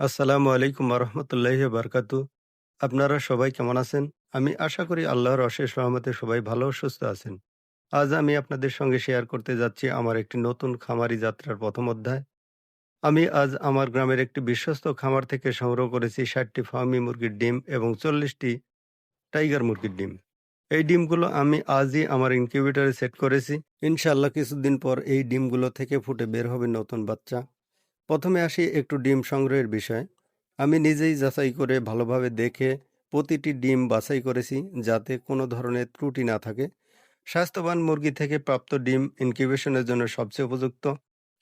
আসসালামু আলাইকুম রহমতুল্লাহ বারকাতু আপনারা সবাই কেমন আছেন? আমি আশা করি আল্লাহর অশেষ রহমতে সবাই ভালো সুস্থ আছেন। আজ আমি আপনাদের সঙ্গে শেয়ার করতে যাচ্ছি আমার একটি নতুন খামারি যাত্রার প্রথম অধ্যায়। আমি আজ আমার গ্রামের একটি বিশ্বস্ত খামার থেকে সংগ্রহ করেছি ষাটটি ফার্মি মুরগির ডিম এবং চল্লিশটি টাইগার মুরগির ডিম। এই ডিমগুলো আমি আজই আমার ইনকিউবেটরে সেট করেছি। ইনশাল্লাহ কিছুদিন পর এই ডিমগুলো থেকে ফুটে বের হবে নতুন বাচ্চা। প্রথমে আসি একটু ডিম সংগ্রহের বিষয়। আমি নিজেই যাচাই করে ভালোভাবে দেখে প্রতিটি ডিম বাছাই করেছি যাতে কোনো ধরনের ত্রুটি না থাকে। স্বাস্থ্যবান মুরগি থেকে প্রাপ্ত ডিম ইনকিউবেশনের জন্য সবচেয়ে উপযুক্ত।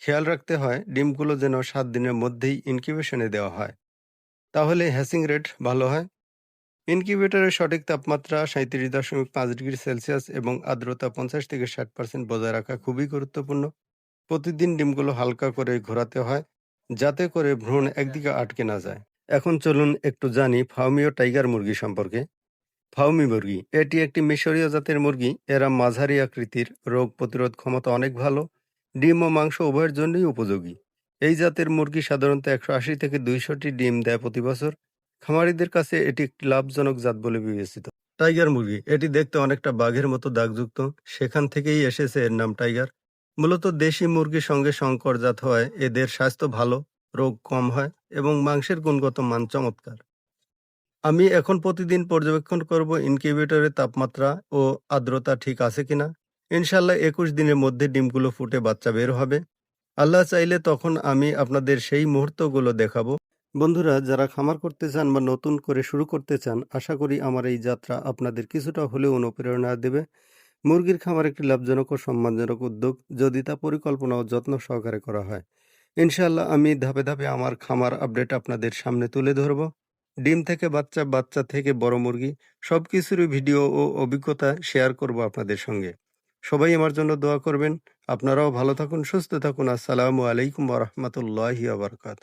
খেয়াল রাখতে হয় ডিমগুলো যেন সাত দিনের মধ্যেই ইনকিউবেশনে দেওয়া হয়। তাহলে হ্যাসিং রেট ভালো হয়? ইনকিউবেটরের সঠিক তাপমাত্রা সাঁত্রিশ দশমিক পাঁচ ডিগ্রি সেলসিয়াস এবং আর্দ্রতা পঞ্চাশ থেকে ষাট পার্সেন্ট বজায় রাখা খুবই গুরুত্বপূর্ণ। প্রতিদিন ডিমগুলো হালকা করে ঘোরাতে হয় যাতে করে ভ্রূণ একদিকে আটকে না যায়। এখন চলুন একটু জানি ফাউমিও টাইগার মুরগি সম্পর্কে। ফাউমি মুরগি, এটি একটি মিশরীয় জাতের মুরগি। এরা মাঝারি আকৃতির, রোগ প্রতিরোধ ক্ষমতা অনেক ভালো, ডিম ও মাংস উভয়ের জন্যই উপযোগী। এই জাতের মুরগি সাধারণত একশো আশি থেকে দুইশোটি ডিম দেয় প্রতি বছর। খামারিদের কাছে এটি একটি লাভজনক জাত বলে বিবেচিত। টাইগার মুরগি, এটি দেখতে অনেকটা বাঘের মতো দাগযুক্ত। সেখান থেকেই এসেছে এর নাম টাইগার। মূলত দেশি মুরগির সঙ্গে সংকর জাত হয়, এদের স্বাস্থ্য ভালো, রোগ কম হয় এবং মাংসের গুণগত মান চমৎকার। আমি এখন প্রতিদিন পর্যবেক্ষণ করব ইনকিউবেটরের তাপমাত্রা ও আর্দ্রতা ঠিক আছে কিনা। ইনশাল্লাহ একুশ দিনের মধ্যে ডিমগুলো ফুটে বাচ্চা বের হবে। আল্লাহ চাইলে তখন আমি আপনাদের সেই মুহূর্তগুলো দেখাবো। বন্ধুরা, যারা খামার করতে চান বা নতুন করে শুরু করতে চান, আশা করি আমার এই যাত্রা আপনাদের কিছুটা হলেও অনুপ্রেরণা দেবে। মুরগির খামার একটি লাভজনক ও সম্মানজনক উদ্যোগ, যদি তা পরিকল্পনা ও যত্ন সহকারে করা হয়। ইনশাল্লাহ আমি ধাপে ধাপে আমার খামার আপডেট আপনাদের সামনে তুলে ধরব। ডিম থেকে বাচ্চা বাচ্চা থেকে বড় মুরগি সব কিছুরই ভিডিও ও অভিজ্ঞতা শেয়ার করব আপনাদের সঙ্গে। সবাই আমার জন্য দোয়া করবেন। আপনারাও ভালো থাকুন, সুস্থ থাকুন। আসসালামু আলাইকুম রহমতুল্লাহ আবরকাত